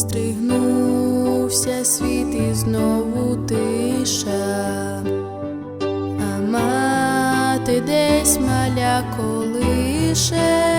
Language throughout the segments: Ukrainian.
стригнувся світ і знову тиша, а мати десь маля колише.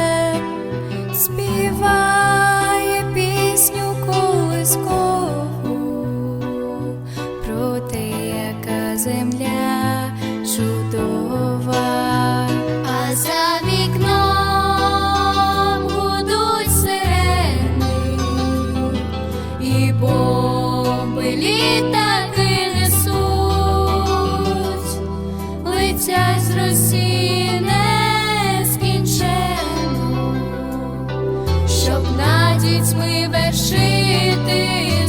Щоб на дітьми вершити.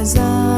as I